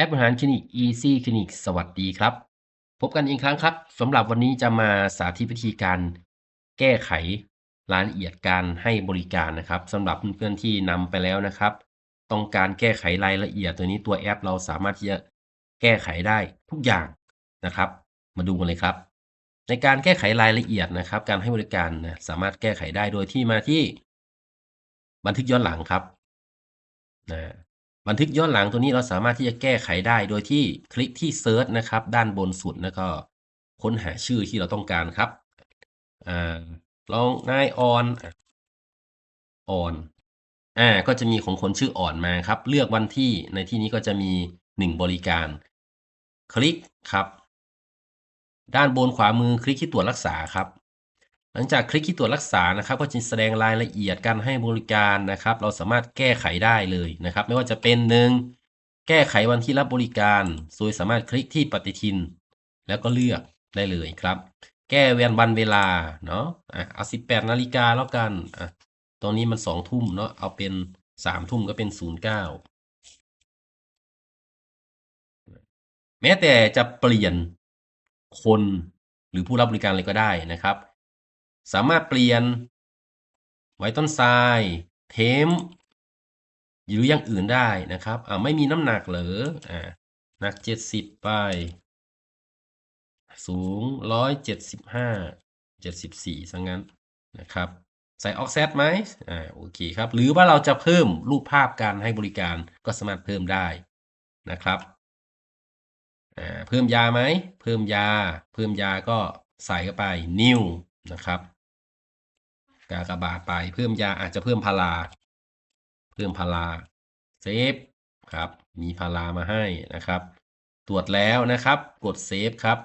แอปบริหารคลินิก Easy Clinic สวัสดีครับ พบกันอีกครั้งครับสำหรับวันนี้จะมาสาธิตวิธีการแก้ไขรายละเอียดการให้บริการนะครับสำหรับเพื่อนๆที่นำไปแล้วนะครับ ต้องการแก้ไขรายละเอียดตัวนี้ตัวแอป เราสามารถที่จะแก้ไขได้ทุกอย่างนะครับ มาดูกันเลยครับ ในการแก้ไขรายละเอียดนะครับ การให้บริการนะสามารถแก้ไขได้โดยที่มาที่ บันทึกย้อนหลังครับนะ บันทึกย้อนหลังตัวนี้เราสามารถที่จะแก้ไขได้โดยที่คลิกที่เซิร์ชนะครับ ด้านบนสุดแล้วก็ค้นหาชื่อที่เราต้องการครับอ่าลองนายออนออนอ่าก็จะมีของคนชื่ออ่อนมาครับ เลือกวันที่ในที่นี้ก็จะมีหนึ่งบริการ คลิกครับ ด้านบนขวามือคลิกที่ตรวจรักษาครับ หลังจากคลิกที่ตรวจรักษานะครับ ก็จะแสดงรายละเอียดการให้บริการนะครับ เราสามารถแก้ไขได้เลยนะครับ ไม่ว่าจะเป็นหนึ่งแก้ไขวันที่รับบริการโดยสามารถคลิกที่ปฏิทิน แล้วก็เลือกได้เลยครับ แก้เวียนวันเวลาเนาะอะเอาสิบแปดนาฬิกาแล้วกันอะตรงนี้มันสองทุ่มเนาะเอาเป็นสามทุ่มก็เป็นศูนย์เก้าแม้แต่จะเปลี่ยนคนหรือผู้รับบริการอะไรก็ได้นะครับ สามารถเปลี่ยน ไว้ต้นทราย เทมหรืออย่างอื่นได้นะครับอ่าไม่มีน้ำหนักเหรออ่าหนักเจ็ดสิบไป สูงร้อยเจ็ดสิบห้าเจ็ดสิบสี่ซะงั้นนะครับ ใส่ออกเซตไหมอ่าโอเคครับ หรือว่าเราจะเพิ่มรูปภาพการให้บริการก็สามารถเพิ่มได้นะครับอ่าเพิ่มยาไหม เพิ่มยา เพิ่มยาก็ใส่เข้าไป new นะครับ กากบาทไป เพิ่มยาอาจจะเพิ่มพาราเพิ่มพาราเซฟครับ มีพารามาให้นะครับ ตรวจแล้วนะครับ กดเซฟครับ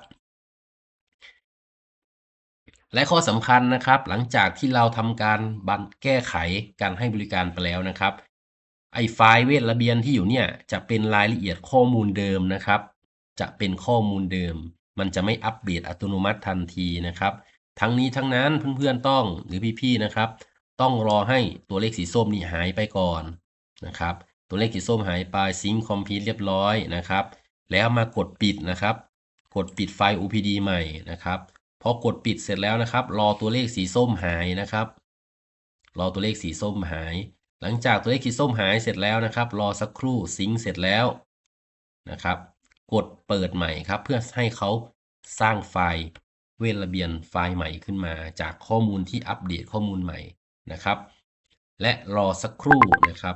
และข้อสำคัญนะครับ หลังจากที่เราทำการบันแก้ไขการให้บริการไปแล้วนะครับ ไอไฟล์เวทระเบียนที่อยู่เนี่ยจะเป็นรายละเอียดข้อมูลเดิมนะครับ จะเป็นข้อมูลเดิม มันจะไม่อัปเดตอัตโนมัติทันทีนะครับ ทั้งนี้ทั้งนั้นเพื่อนๆต้องหรือพี่ๆนะครับ ต้องรอให้ตัวเลขสีส้มนี่หายไปก่อนนะครับ ตัวเลขสีส้มหายไปซิงค์คอมพิวเรียบร้อยนะครับ แล้วมากดปิดนะครับ กดปิดไฟล์ OPD ใหม่นะครับพอกดปิดเสร็จแล้วนะครับ รอตัวเลขสีส้มหายนะครับ รอตัวเลขสีส้มหาย หลังจากตัวเลขสีส้มหายเสร็จแล้วนะครับ รอสักครู่ซิงค์เสร็จแล้วนะครับ กดเปิดใหม่ครับ เพื่อให้เขาสร้างไฟล์ เวทระเบียนไฟล์ใหม่ขึ้นมา จากข้อมูลที่อัปเดตข้อมูลใหม่นะครับ และรอสักครู่นะครับ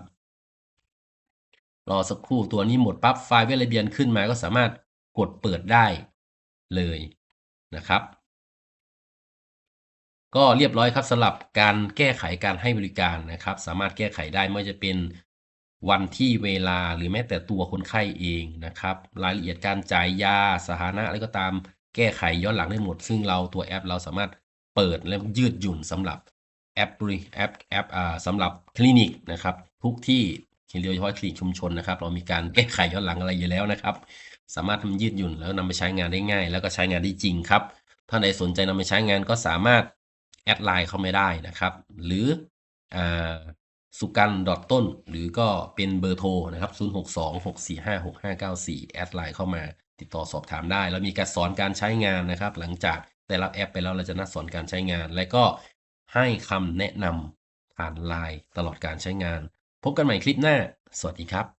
รอสักครู่ตัวนี้หมดปั๊บไฟล์เวทระเบียนขึ้นมาก็สามารถกดเปิดได้เลยนะครับ ก็เรียบร้อยครับสำหรับการแก้ไขการให้บริการนะครับ สามารถแก้ไขได้ไม่ว่าจะเป็นวันที่เวลาหรือแม้แต่ตัวคนไข้เองนะครับ รายละเอียดการจ่ายยาสถานะอะไรก็ตาม แก้ไขย้อนหลังได้หมด ซึ่งเราตัวแอปเราสามารถเปิดและยืดหยุ่นสำหรับแอปบริแอปแอปอ่าสำหรับคลินิกนะครับ ทุกที่โดยเฉพาะคลินิกชุมชนนะครับ เรามีการแก้ไขย้อนหลังอะไรอยู่แล้วนะครับ สามารถทำยืดหยุ่นแล้วนำไปใช้งานได้ง่าย แล้วก็ใช้งานได้จริงครับถ้าใดสนใจนำไปใช้งานก็สามารถแอดไลน์เข้าไม่ได้นะครับ หรืออ่าสุกันดอทต้นหรือก็เป็นเบอร์โทรนะครับ 0626456594 แอดไลน์เข้ามา ติดต่อสอบถามได้ แล้วมีการสอนการใช้งานนะครับ หลังจากได้รับแอปไปแล้วเราจะนัดสอนการใช้งาน และก็ให้คำแนะนำผ่านไลน์ตลอดการใช้งาน พบกันใหม่คลิปหน้า สวัสดีครับ